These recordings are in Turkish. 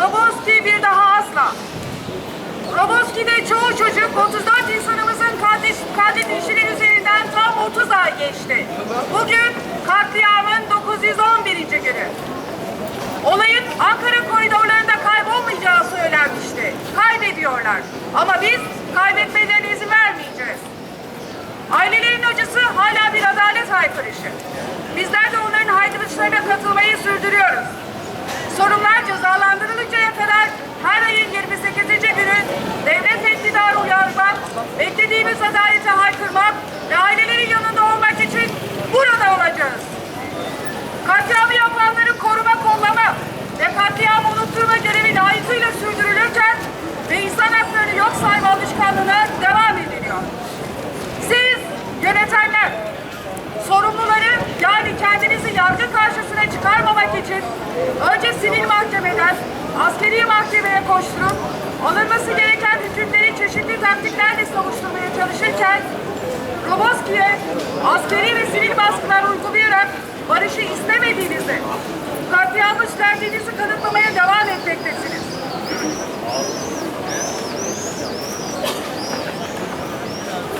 Roboski bir daha asla. Roboski'de çoğu çocuk 34 insanımızın katil, katledilişinin üzerinden tam 30 ay geçti. Bugün katliamın 911. günü. Olayın Ankara koridorlarında kaybolmayacağı söylenmişti. Kaybediyorlar. Ama biz kaybetmelerine izin vermeyeceğiz. Ailelerin acısı hala bir adalet haykırışı. Bizler de onların haykırışlarına katılmayı sürdürüyoruz. Sorunlar cezalandırılıncaya kadar her ayın 28. günü devlet iktidarı uyarmak, beklediğimiz adalete haykırmak ve ailelerin yanında olmak için burada olacağız. Katliamı yapanları koruma kollama ve katliamı unutturma görevi layıkıyla sürdürülürken ve insan haklarını yok sayma alışkanlığına devam ediliyor. Siz yönetenler sorumluları yani kendinizi yargı karşısına çıkarmamak için Roboski'ye askeri ve sivil baskılar uygulayarak barışı istemediğinizi, katliamı üstlendiğinizi kanıtlamaya devam etmektesiniz.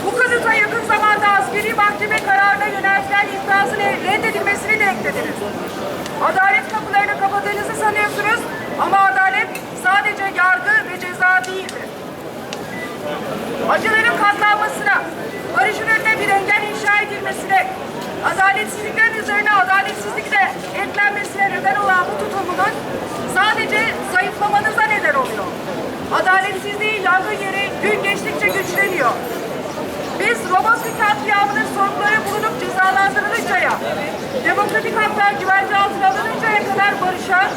Bu kanıta yakın zamanda askeri mahkeme kararına yöneltilen itirazın reddedilmesini de eklediniz. Adalet kapılarını kapadığınızı sanıyorsunuz ama adalet sadece yargı ve ceza değildir. Acıların katlanmasına, barışın önüne bir engel inşa edilmesine, adaletsizliklerin üzerine adaletsizlik de eklenmesine neden olan bu tutumunun sadece zayıflamanıza neden oluyor. Adaletsizliği yangın yeri gün geçtikçe güçleniyor. Biz Roboski katliamının sorumluları bulunup cezalandırılıncaya, demokratik haklar güvence altına alınıncaya kadar barışa,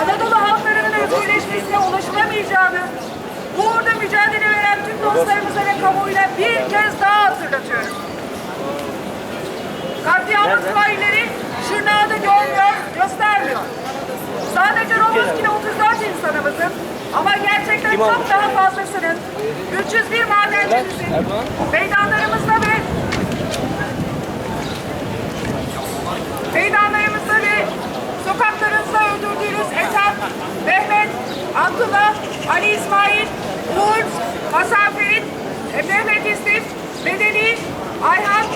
Anadolu halklarının özgürleşmesine ulaşılamayacağını, bu uğurda mücadele veren tüm dostlarımıza ve kamuoyuna bir kez daha hatırlatıyorum. Katliamın failleri Şırnak'ta görmüyor, göstermiyor. Sadece Roboski'de 34 insanımızın ama gerçekten çok daha fazlasının 301 madencimizin meydanlarımızda ve meydanlarımızda ve sokaklarımızda öldürdüğünüz Ethem, Mehmet, Abdullah, Ali İsmail, Uğur, Hasan Ferit, Mehmet İstif, Bedeli, Ayhan,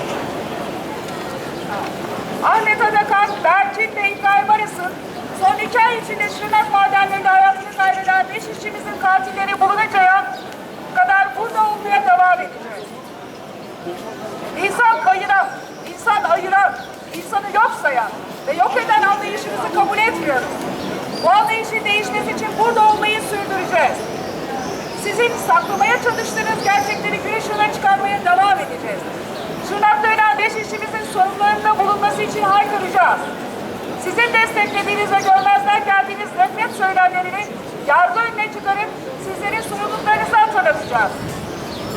Ahmet Adakan, Berçin ve İbrahim Aras'ın son iki ay içinde Şırnak madenlerinde hayatını kaybeden beş işçimizin katilleri bulununcaya kadar burada olmaya devam edeceğiz. İnsan kayıran, insan ayıran, insanı yok sayan ve yok eden anlayışınızı kabul etmiyoruz. Bu anlayışın değişmesi için burada olmayı sürdüreceğiz. Sizin saklamaya çalıştığınız gerçekleri gün ışığına çıkarmaya devam edeceğiz. Şırnak'ta ölen beş işçimizin sorunlarında için haykıracağız. Sizin desteklediğiniz ve görmezden geldiğiniz nefret söylemlerini yargı önüne çıkarıp sizlerin sorumluluklarınızı hatırlatacağız.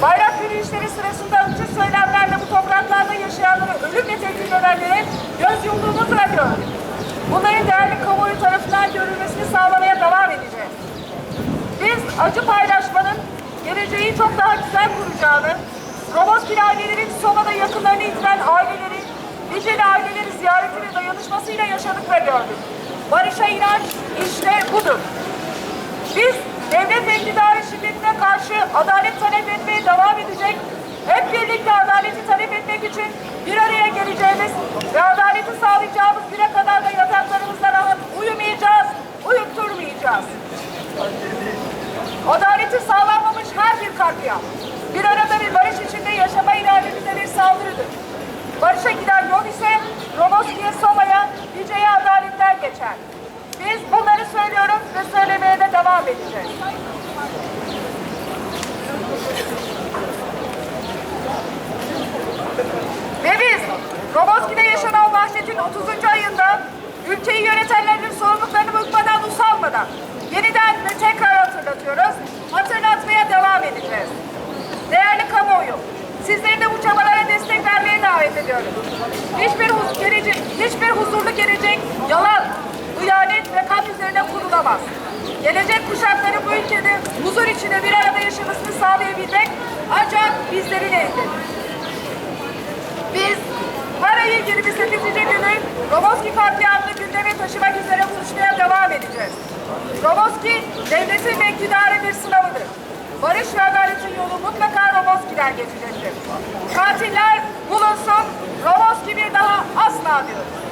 Bayrak yürüyüşleri sırasında ırkçı söylemlerle bu topraklarda yaşayanları ölümle tehdit edenlere göz yumduğumuzla gördük. Bunların değerli kamuoyu tarafından görülmesini sağlamaya devam edeceğiz. Biz acı paylaşmanın geleceği çok daha güzel kuracağını, Roboskil ailelerin Soma'da yakınlarını yitiren aileleri, Niceli aileleri ziyareti ve dayanışmasıyla yaşadık ve gördük. Barışa inanç işte budur. Biz devlet iktidarı şiddetine karşı adalet talep etmeye devam edecek, hep birlikte adaleti talep etmek için bir araya geleceğimiz ve adaleti sağlayacağımız güne kadar da yataklarımızda rahat uyumayacağız, uyutturmayacağız. Adaleti sağlanmamış her bir katliam, bir arada bir barış içinde yaşama irademize bir saldırıdır. Barışa giden geçer. Biz bunları söylüyoruz ve söylemeye de devam edeceğiz. Ve biz Roboski'de yaşanan vahşetin 30. ayında ülkeyi yönetenlerin sorumluluklarını bıkmadan usanmadan yeniden ve tekrar hatırlatıyoruz. Hatırlatmaya devam edeceğiz. Değerli kamuoyu, sizleri de bu çabalara destek vermeye davet ediyoruz. Hiçbir, gelecek, hiçbir olamaz. Gelecek kuşakları bu ülkede huzur içinde bir arada yaşamasını sağlayabilmek ancak bizlerin elindedir. Biz her ayın 28. günü Roboski katliamını gündeme taşımak üzere buluşmaya devam edeceğiz. Roboski devletin ve iktidarın bir sınavıdır. Barış ve adaletin yolu mutlaka Roboski'den geçecektir. Katiller bulunsun, Roboski bir daha asla diyoruz.